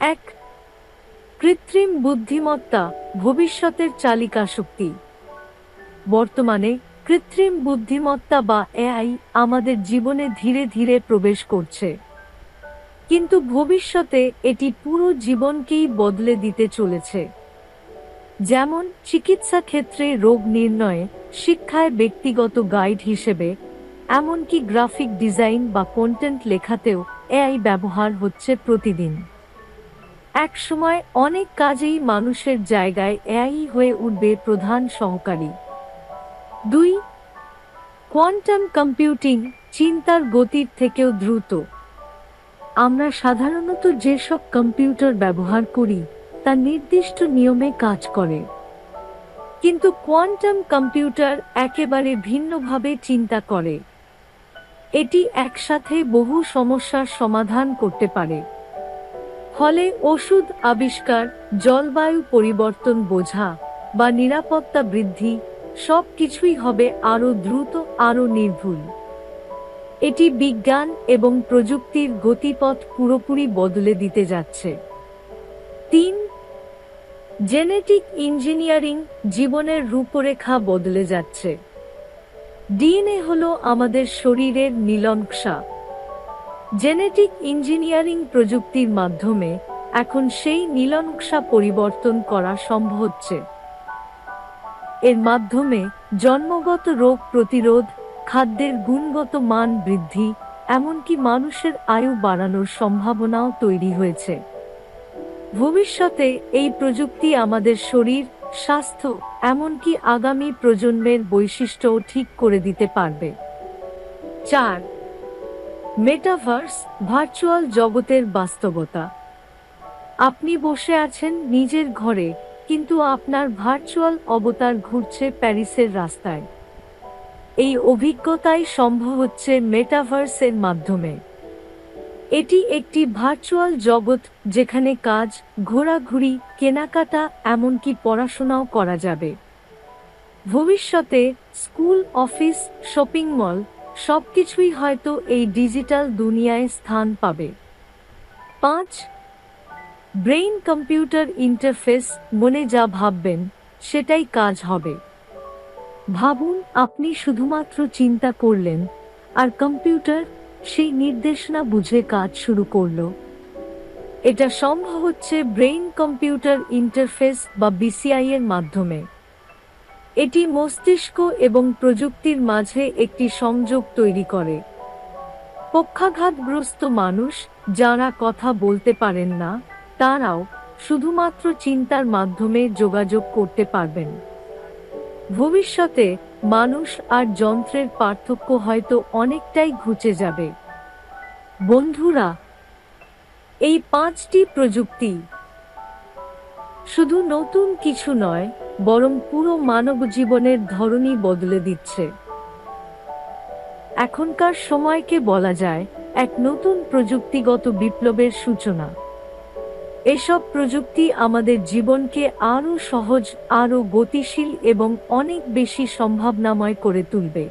এক কৃত্রিম বুদ্ধিমত্তা ভবিষ্যতের চালিকা শক্তি। বর্তমানে কৃত্রিম বুদ্ধিমত্তা বা এআই আমাদের জীবনে ধীরে ধীরে প্রবেশ করছে। কিন্তু ভবিষ্যতে এটি পুরো জীবনকেই বদলে দিতে চলেছে। যেমন চিকিৎসা ক্ষেত্রে রোগ নির্ণয়ে শিক্ষায় ব্যক্তিগত গাইড হিসেবে, এমনকি গ্রাফিক ডিজাইন বা কন্টেন্ট লেখাতেও এআই ব্যবহার হচ্ছে প্রতিদিন। এক সময় অনেক কাজেই মানুষের জায়গায় এআই হয়ে উঠবে প্রধান সহকারী। দুই, কোয়ান্টাম কম্পিউটিং চিন্তার গতির থেকেও দ্রুত। আমরা সাধারণত যেসব কম্পিউটার ব্যবহার করি, তা নির্দিষ্ট নিয়মে কাজ করে। কিন্তু কোয়ান্টাম কম্পিউটার একেবারে ভিন্নভাবে চিন্তা করে। এটি একসাথে বহু সমস্যার সমাধান করতে পারে। ফলে ওষুধ আবিষ্কার, জলবায়ু পরিবর্তন বোঝা বা নিরাপত্তা বৃদ্ধি সব কিছুই হবে আরও দ্রুত, আরও নির্ভুল। এটি বিজ্ঞান এবং প্রযুক্তির গতিপথ পুরোপুরি বদলে দিতে যাচ্ছে। তিন, জেনেটিক ইঞ্জিনিয়ারিং জীবনের রূপরেখা বদলে যাচ্ছে। ডিএনএ হলো আমাদের শরীরের নীলনকশা জেনেটিক ইঞ্জিনিয়ারিং প্রযুক্তির মাধ্যমে এখন সেই নীলনকশা পরিবর্তন করা সম্ভব হচ্ছে। এর মাধ্যমে জন্মগত রোগ প্রতিরোধ, খাদ্যের গুণগত মান বৃদ্ধি, এমনকি মানুষের আয়ু বাড়ানোর সম্ভাবনাও তৈরি হয়েছে। ভবিষ্যতে এই প্রযুক্তি আমাদের শরীর, স্বাস্থ্য, এমনকি আগামী প্রজন্মের বৈশিষ্ট্যও ঠিক করে দিতে পারবে। চার মেটাভার্স ভার্চুয়াল জগতের বাস্তবতা। আপনি বসে আছেন নিজের ঘরে, কিন্তু আপনার ভার্চুয়াল অবতার ঘুরছে প্যারিসের রাস্তায়। এই অভিজ্ঞতাই সম্ভব হচ্ছে মেটাভার্সের মাধ্যমে। এটি একটি ভার্চুয়াল জগৎ যেখানে কাজ, ঘোরাঘুরি, কেনাকাটা, এমনকি পড়াশোনাও করা যাবে। ভবিষ্যতে, স্কুল, অফিস, শপিং মল সবকিছুই হয়তো এই ডিজিটাল দুনিয়ায় স্থান পাবে। পাঁচ, ব্রেইন কম্পিউটার ইন্টারফেস মনে যা ভাববেন, সেটাই কাজ হবে। ভাবুন, আপনি শুধুমাত্র চিন্তা করলেন, আর কম্পিউটার সেই নির্দেশনা বুঝে কাজ শুরু করল। এটা সম্ভব হচ্ছে ব্রেইন কম্পিউটার ইন্টারফেস বা বিসিআই এর মাধ্যমে। এটি মস্তিষ্ক এবং প্রযুক্তির মাঝে একটি সংযোগ তৈরি করে। পক্ষাঘাতগ্রস্ত মানুষ যারা কথা বলতে পারেন না, তারাও শুধুমাত্র চিন্তার মাধ্যমে যোগাযোগ করতে পারবেন। ভবিষ্যতে মানুষ আর যন্ত্রের পার্থক্য হয়তো অনেকটাই ঘুচে যাবে। বন্ধুরা, এই পাঁচটি প্রযুক্তি শুধু নতুন কিছু নয় বরং পুরো মানব জীবনের ধরনই বদলে দিচ্ছে। এখনকার সময়কে বলা যায় এক নতুন প্রযুক্তিগত বিপ্লবের সূচনা। এসব প্রযুক্তি আমাদের জীবনকে আরও সহজ, আরও গতিশীল এবং অনেক বেশি সম্ভাবনাময় করে তুলবে।